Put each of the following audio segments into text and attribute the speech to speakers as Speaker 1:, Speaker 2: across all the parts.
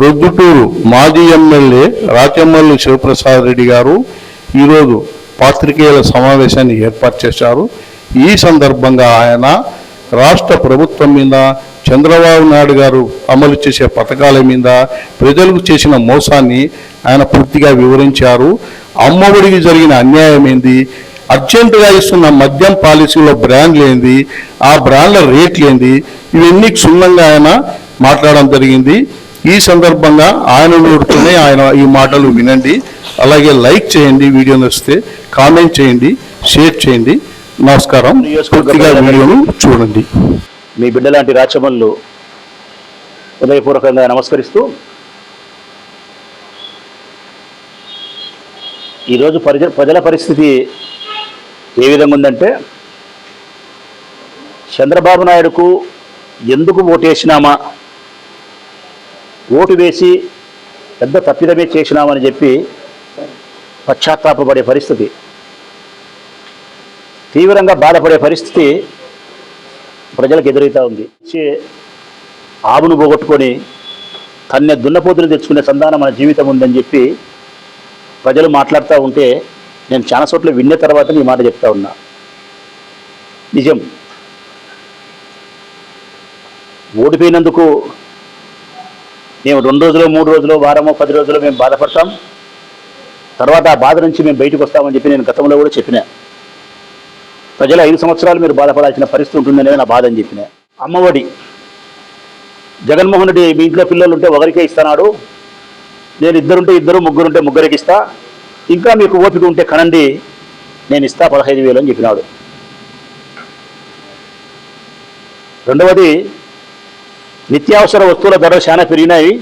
Speaker 1: ప్రొద్దుటూరు మాజీ ఎమ్మెల్యే రాచమల్లి శివప్రసాద్ రెడ్డి గారు ఈరోజు పాత్రికేయుల సమావేశాన్ని ఏర్పాటు చేశారు. ఈ సందర్భంగా ఆయన రాష్ట్ర ప్రభుత్వం మీద చంద్రబాబు నాయుడు గారు అమలు చేసే పథకాల మీద ప్రజలకు చేసిన మోసాన్ని ఆయన పూర్తిగా వివరించారు. అమ్మఒడికి జరిగిన అన్యాయం ఏంది? అర్జెంటుగా ఇస్తున్న మద్యం పాలసీలో బ్రాండ్లు ఏంది? ఆ బ్రాండ్ల రేట్లు ఏంది? ఇవన్నీ క్షుణ్ణంగా ఆయన మాట్లాడడం జరిగింది. ఈ సందర్భంగా ఆయన నోడుతూనే ఆయన ఈ మాటలు వినండి. అలాగే లైక్ చేయండి వీడియో నచ్చితే కామెంట్ చేయండి షేర్ చేయండి. నమస్కారం. పూర్తిగా వీడియోను చూడండి.
Speaker 2: మీ బిడ్డలాంటి రాచమల్లు హృదయపూర్వకంగా నమస్కరిస్తూ ఈరోజు ప్రజ ప్రజల పరిస్థితి ఏ విధంగా ఉందంటే చంద్రబాబు నాయుడుకు ఎందుకు ఓటేసినామా ఓటు వేసి పెద్ద తప్పిదమే చేసినామని చెప్పి పశ్చాత్తాపడే పరిస్థితి. తీవ్రంగా బాధపడే పరిస్థితి ప్రజలకు ఎదురవుతూ ఉంది. ఆవును పోగొట్టుకొని కన్నె దున్నపోతులు తెచ్చుకునే సంధానం మన జీవితం ఉందని చెప్పి ప్రజలు మాట్లాడుతూ ఉంటే నేను చాలా చోట్ల విన్న తర్వాత ఈ మాట చెప్తా ఉన్నా. నిజం. ఓడిపోయినందుకు మేము రెండు రోజులు మూడు రోజులు వారమో పది రోజులు మేము బాధపడతాం. తర్వాత ఆ బాధ నుంచి మేము బయటకు వస్తామని చెప్పి నేను గతంలో కూడా చెప్పినా. ప్రజలు ఐదు సంవత్సరాలు మీరు బాధపడాల్సిన పరిస్థితి ఉంటుందనేది నా బాధ అని చెప్పిన. అమ్మఒడి. జగన్మోహన్ రెడ్డి మీ ఇంట్లో పిల్లలు ఉంటే ఒకరికే ఇస్తున్నాడు నేను ఇద్దరుంటే ఇద్దరు ముగ్గురుంటే ముగ్గురికి ఇస్తా. ఇంకా మీకు ఓపిక ఉంటే కనండి నేను ఇస్తా పదహైదు వేలు అని చెప్పినాడు. రెండవది నిత్యావసర వస్తువుల ధరలు చాలా పెరిగినాయి.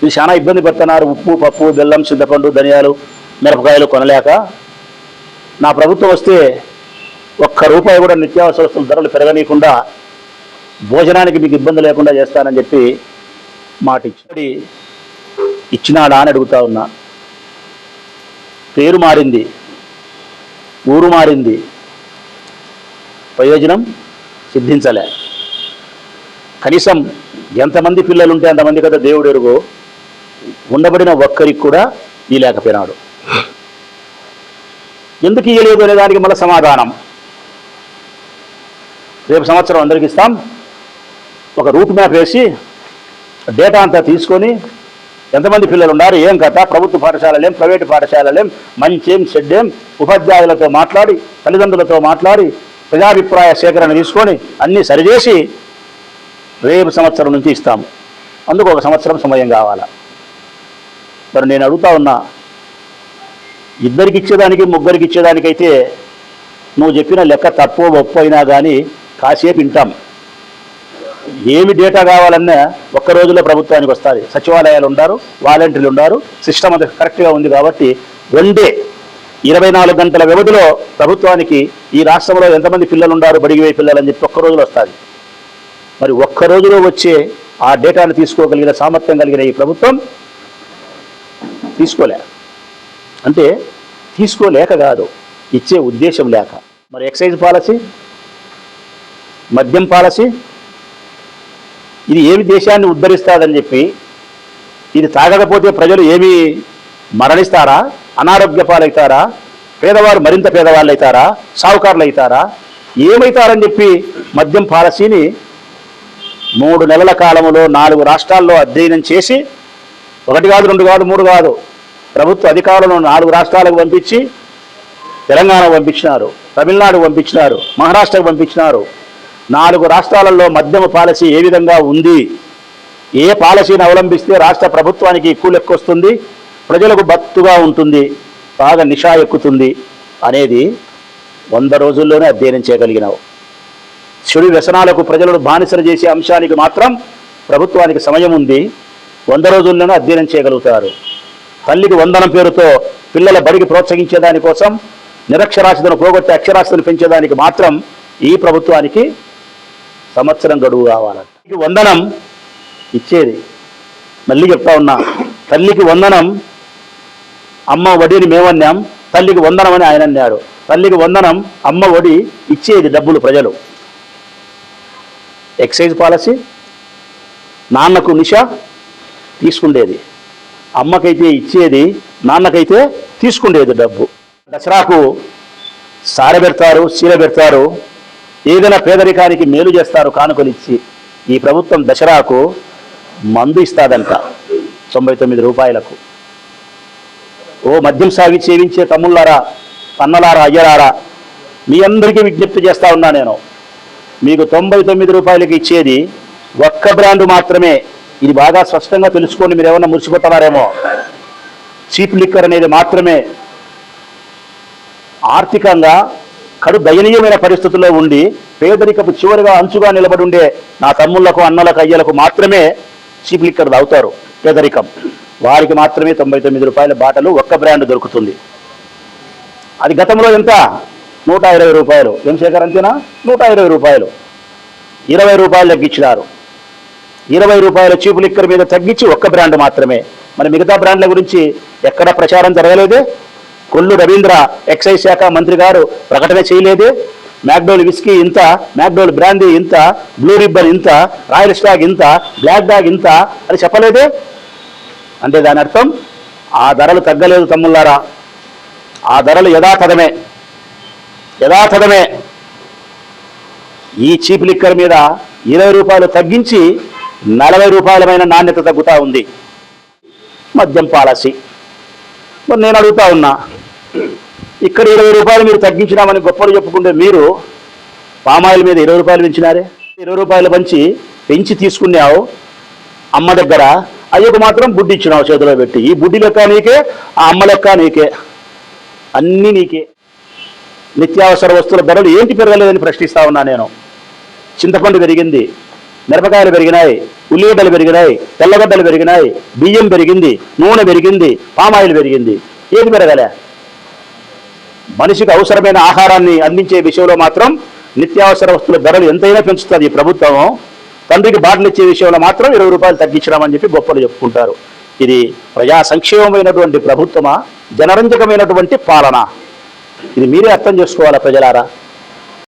Speaker 2: ఇది చాలా ఇబ్బంది పడుతున్నారు. ఉప్పు పప్పు బెల్లం చింతపండు ధనియాలు మిరపకాయలు కొనలేక. నా ప్రభుత్వం వస్తే ఒక్క రూపాయి కూడా నిత్యావసర వస్తువుల ధరలు పెరగనీయకుండా భోజనానికి మీకు ఇబ్బంది లేకుండా చేస్తానని చెప్పి మాట ఇచ్చి ఇచ్చినాడా అని అడుగుతా ఉన్నా. పేరు మారింది. ఊరు మారింది. ప్రయోజనం సిద్ధించలే. కనీసం ఎంతమంది పిల్లలు ఉంటే అంతమంది కదా దేవుడు ఎరుగు ఉండబడిన ఒక్కరికి కూడా ఈ లేకపోయినాడు ఎందుకు ఇయ్యలేదు అనే దానికి మళ్ళీ సమాధానం? రేపు సంవత్సరం అందరికి ఇస్తాం. ఒక రూట్ మ్యాప్ వేసి డేటా అంతా తీసుకొని ఎంతమంది పిల్లలు ఉన్నారు ఏం కథ ప్రభుత్వ పాఠశాలలేం ప్రైవేటు పాఠశాలలేం మంచేం చెడ్డేం ఉపాధ్యాయులతో మాట్లాడి తల్లిదండ్రులతో మాట్లాడి ప్రజాభిప్రాయ సేకరణ తీసుకొని అన్నీ సరిచేసి రేపు సంవత్సరం నుంచి ఇస్తాము. అందుకు ఒక సంవత్సరం సమయం కావాలా? మరి నేను అడుగుతా ఉన్నా ఇద్దరికి ఇచ్చేదానికి ముగ్గురికి ఇచ్చేదానికైతే నువ్వు చెప్పిన లెక్క తప్పు ఒప్పు అయినా కానీ కాసేపు వింటాం. ఏమి డేటా కావాలన్నా ఒక్క రోజులో ప్రభుత్వానికి వస్తుంది. సచివాలయాలు ఉండారు వాలంటీర్లు ఉండారు సిస్టమ్ అది కరెక్ట్గా ఉంది కాబట్టి రెండే ఇరవై నాలుగు గంటల వ్యవధిలో ప్రభుత్వానికి ఈ రాష్ట్రంలో ఎంతమంది పిల్లలు ఉన్నారు బడిగివే పిల్లలు అని చెప్పి ఒక్క రోజులు వస్తుంది. మరి ఒక్క రోజులో వచ్చే ఆ డేటాను తీసుకోగలిగిన సామర్థ్యం కలిగిన ఈ ప్రభుత్వం తీసుకోలే. అంటే తీసుకోలేక కాదు ఇచ్చే ఉద్దేశం లేక. మరి ఎక్సైజ్ పాలసీ మద్యం పాలసీ ఇది ఏమి దేశాన్ని ఉద్ధరిస్తాదని చెప్పి ఇది తాగకపోతే ప్రజలు ఏమి మరణిస్తారా? అనారోగ్య పాలవుతారా? పేదవారు మరింత పేదవాళ్ళు అవుతారా సావుకారులు అవుతారా ఏమవుతారని చెప్పి మద్యం పాలసీని మూడు నెలల కాలంలో నాలుగు రాష్ట్రాల్లో అధ్యయనం చేసి ఒకటి కాదు రెండు కాదు మూడు కాదు ప్రభుత్వ అధికారులను నాలుగు రాష్ట్రాలకు పంపించి తెలంగాణ పంపించినారు తమిళనాడు పంపించినారు మహారాష్ట్రకు పంపించినారు. నాలుగు రాష్ట్రాలలో మద్యమ పాలసీ ఏ విధంగా ఉంది? ఏ పాలసీని అవలంబిస్తే రాష్ట్ర ప్రభుత్వానికి ఎక్కువ లెక్క వస్తుంది? ప్రజలకు బత్తుగా ఉంటుంది బాగా నిషా ఎక్కుతుంది అనేది వంద రోజుల్లోనే అధ్యయనం చేయగలిగినావు. చెడు వ్యసనాలకు ప్రజలను బానిసలు చేసే అంశానికి మాత్రం ప్రభుత్వానికి సమయం ఉంది. వంద రోజుల్లోనే అధ్యయనం చేయగలుగుతారు. తల్లికి వందనం పేరుతో పిల్లల బడికి ప్రోత్సహించే దానికోసం నిరక్షరాస్యతను పోగొట్టే అక్షరాస్యతను పెంచేదానికి మాత్రం ఈ ప్రభుత్వానికి సంవత్సరం గడువు కావాలంట వందనం ఇచ్చేది. మళ్ళీ చెప్తా ఉన్నా తల్లికి వందనం అమ్మ వడిని మేమన్నాం తల్లికి వందనం అని ఆయన అన్నాడు. తల్లికి వందనం అమ్మ వడి ఇచ్చేది డబ్బులు ప్రజలు. ఎక్సైజ్ పాలసీ నాన్నకు నిష తీసుకుండేది. అమ్మకైతే ఇచ్చేది నాన్నకైతే తీసుకుండేది డబ్బు. దసరాకు సార పెడతారు చీర పెడతారు ఏదైనా పేదరికానికి మేలు చేస్తారు కానుకలిచ్చి ఈ ప్రభుత్వం దసరాకు మందు ఇస్తాదంట తొంభై తొమ్మిది రూపాయలకు. ఓ మద్యం సాగి సేవించే తమ్ముళ్ళారా పన్నలారా అయ్యలారా మీ అందరికీ విజ్ఞప్తి చేస్తా ఉన్నా నేను. మీకు తొంభై తొమ్మిది రూపాయలకి ఇచ్చేది ఒక్క బ్రాండ్ మాత్రమే. ఇది బాగా స్పష్టంగా తెలుసుకోండి మీరు ఏమన్నా మురిసిపోతున్నారేమో. చీప్ లిక్కర్ అనేది మాత్రమే. ఆర్థికంగా కడు దయనీయమైన పరిస్థితుల్లో ఉండి పేదరికపు చివరిగా అంచుగా నిలబడి ఉండే నా తమ్ముళ్ళకు అన్నలకు అయ్యలకు మాత్రమే చీప్ లిక్కర్ తాగుతారు పేదరికం. వారికి మాత్రమే తొంభై తొమ్మిది రూపాయల బాటలు ఒక్క బ్రాండ్ దొరుకుతుంది. అది గతంలో ఎంత? నూట ఇరవై రూపాయలు. ఏం శేఖర్ అంతేనా నూట ఇరవై రూపాయలు. ఇరవై రూపాయలు తగ్గించినారు. ఇరవై రూపాయల చీపు లిక్కర్ మీద తగ్గించి ఒక్క బ్రాండ్ మాత్రమే. మరి మిగతా బ్రాండ్ల గురించి ఎక్కడ ప్రచారం జరగలేదే? కొల్లు రవీంద్ర ఎక్సైజ్ శాఖ మంత్రి గారు ప్రకటన చేయలేదే? మ్యాక్డోల్ విస్కీ ఇంత మ్యాక్డోల్ బ్రాందీ ఇంత బ్లూ రిబ్బన్ ఇంత రాయల్ స్టాగ్ ఇంత బ్లాక్ డాగ్ ఇంత అని చెప్పలేదే? అంటే దాని అర్థం ఆ ధరలు తగ్గలేదు తమ్ముళ్ళారా? ఆ ధరలు యథాతథమే. యథాతథమే. ఈ చీప్ లిక్కర్ మీద ఇరవై రూపాయలు తగ్గించి నలభై రూపాయలమైన నాణ్యత తగ్గుతూ ఉంది. మద్యం పాలసీ. మరి నేను అడుగుతా ఉన్నా ఇక్కడ ఇరవై రూపాయలు మీరు తగ్గించినామని గొప్పలు చెప్పుకుంటే మీరు పామాయిల్ మీద ఇరవై రూపాయలు పెంచినారే? ఇరవై రూపాయలు పంచి పెంచి తీసుకున్నావు అమ్మ దగ్గర. అయ్యకు మాత్రం బుడ్డి ఇచ్చినావు చేతిలో పెట్టి. ఈ బుడ్డి లెక్క నీకే ఆ అమ్మ లెక్క నీకే. అన్నీ నీకే. నిత్యావసర వస్తువుల ధరలు ఏంటి పెరగలేదని ప్రశ్నిస్తా ఉన్నా నేను. చింతపండు పెరిగింది మిరపకాయలు పెరిగినాయి ఉల్లిగడ్డలు పెరిగినాయి తెల్లగడ్డలు పెరిగినాయి బియ్యం పెరిగింది నూనె పెరిగింది పామాయిల్ పెరిగింది. ఏది పెరగలే? మనిషికి అవసరమైన ఆహారాన్ని అందించే విషయంలో మాత్రం నిత్యావసర వస్తువుల ధరలు ఎంతైనా పెంచుతుంది ఈ ప్రభుత్వం. తండ్రికి బాటలు ఇచ్చే విషయంలో మాత్రం ఇరవై రూపాయలు తగ్గించడం చెప్పి గొప్పలు చెప్పుకుంటారు. ఇది ప్రజా సంక్షేమమైనటువంటి ప్రభుత్వమా? జనరంజకమైనటువంటి పాలన? ఇది మీరే అర్థం చేసుకోవాలా ప్రజలారా?